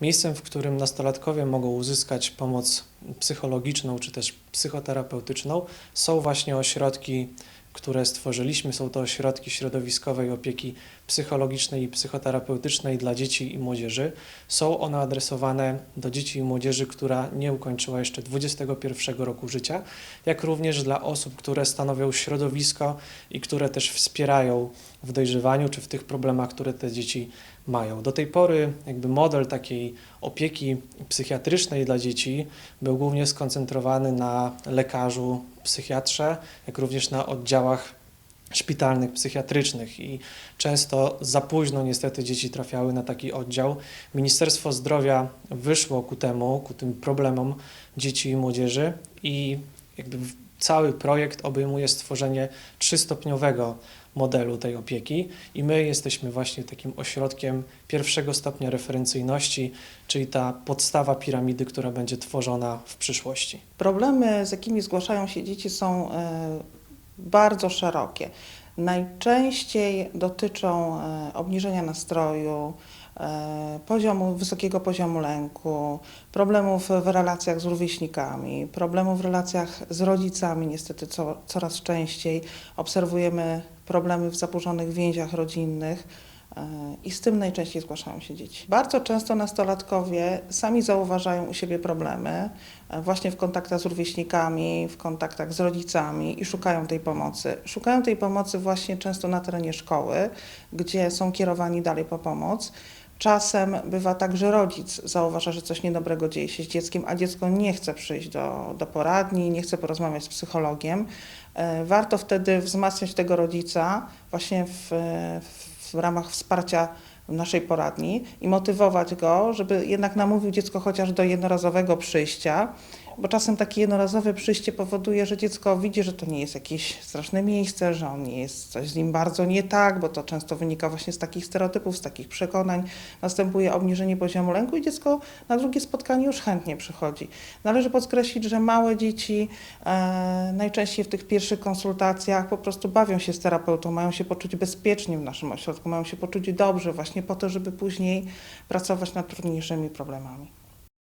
Miejscem, w którym nastolatkowie mogą uzyskać pomoc psychologiczną czy też psychoterapeutyczną, są właśnie ośrodki, które stworzyliśmy. Są to ośrodki środowiskowej opieki psychologicznej i psychoterapeutycznej dla dzieci i młodzieży. Są one adresowane do dzieci i młodzieży, która nie ukończyła jeszcze 21 roku życia, jak również dla osób, które stanowią środowisko i które też wspierają w dojrzewaniu czy w tych problemach, które te dzieci mają. Do tej pory jakby model takiej opieki psychiatrycznej dla dzieci był głównie skoncentrowany na lekarzu, psychiatrze, jak również na oddziałach szpitalnych, psychiatrycznych i często za późno niestety dzieci trafiały na taki oddział. Ministerstwo Zdrowia wyszło ku temu, ku tym problemom dzieci i młodzieży i jakby cały projekt obejmuje stworzenie trzystopniowego modelu tej opieki i my jesteśmy właśnie takim ośrodkiem pierwszego stopnia referencyjności, czyli ta podstawa piramidy, która będzie tworzona w przyszłości. Problemy, z jakimi zgłaszają się dzieci, są e, bardzo szerokie. Najczęściej dotyczą e, obniżenia nastroju, poziomu, wysokiego poziomu lęku, problemów w relacjach z rówieśnikami, problemów w relacjach z rodzicami. Niestety co, coraz częściej obserwujemy problemy w zaburzonych więziach rodzinnych. e, I z tym najczęściej zgłaszają się dzieci. Bardzo często nastolatkowie sami zauważają u siebie problemy, e, właśnie w kontaktach z rówieśnikami, w kontaktach z rodzicami i szukają tej pomocy. Szukają tej pomocy właśnie często na terenie szkoły, gdzie są kierowani dalej po pomoc. Czasem bywa tak, że rodzic zauważa, że coś niedobrego dzieje się z dzieckiem, a dziecko nie chce przyjść do, do poradni, nie chce porozmawiać z psychologiem. E, Warto wtedy wzmacniać tego rodzica właśnie w, w, w ramach wsparcia naszej poradni i motywować go, żeby jednak namówił dziecko chociaż do jednorazowego przyjścia, bo czasem takie jednorazowe przyjście powoduje, że dziecko widzi, że to nie jest jakieś straszne miejsce, że on nie jest coś z nim bardzo nie tak, bo to często wynika właśnie z takich stereotypów, z takich przekonań. Następuje obniżenie poziomu lęku i dziecko na drugie spotkanie już chętnie przychodzi. Należy podkreślić, że małe dzieci e, najczęściej w tych pierwszych konsultacjach po prostu bawią się z terapeutą, mają się poczuć bezpiecznie w naszym ośrodku, mają się poczuć dobrze właśnie po to, żeby później pracować nad trudniejszymi problemami.